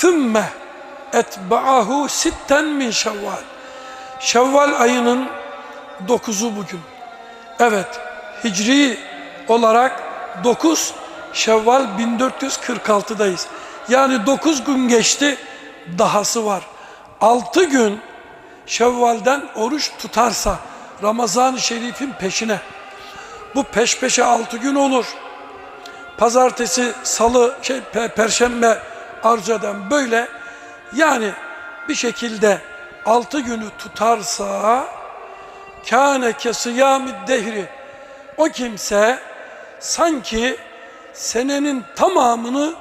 ثُمَّ etba'ahu sitten min şevval. Şevval ayının 9'u bugün. Evet, hicri olarak 9 Şevval 1446'dayız. Yani 9 gün geçti, dahası var. 6 gün Şevval'den oruç tutarsa Ramazan-ı Şerif'in peşine. Bu peş peşe 6 gün olur. Pazartesi, salı, şey, pe- perşembe arz eden böyle yani bir şekilde 6 günü tutarsa kâne kesiyâmid dehri o kimse sanki senenin tamamını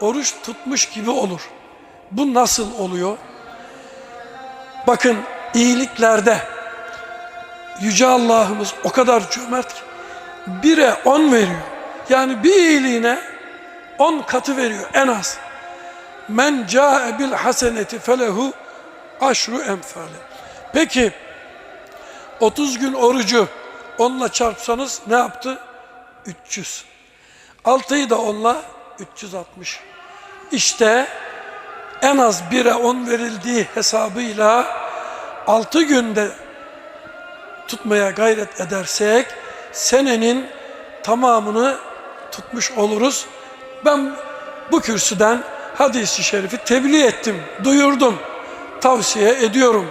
oruç tutmuş gibi olur. Bu nasıl oluyor? Bakın iyiliklerde Yüce Allah'ımız o kadar cömert ki bire on veriyor. Yani bir iyiliğine on katı veriyor en az. Men ca'e bil haseneti felehu aşru emfale. Peki 30 gün orucu onunla çarpsanız ne yaptı? 300. 6'yı da onunla 360. İşte en az 1'e 10 verildiği hesabıyla 6 günde tutmaya gayret edersek senenin tamamını tutmuş oluruz. Ben bu kürsüden hadisi şerifi tebliğ ettim, duyurdum, tavsiye ediyorum.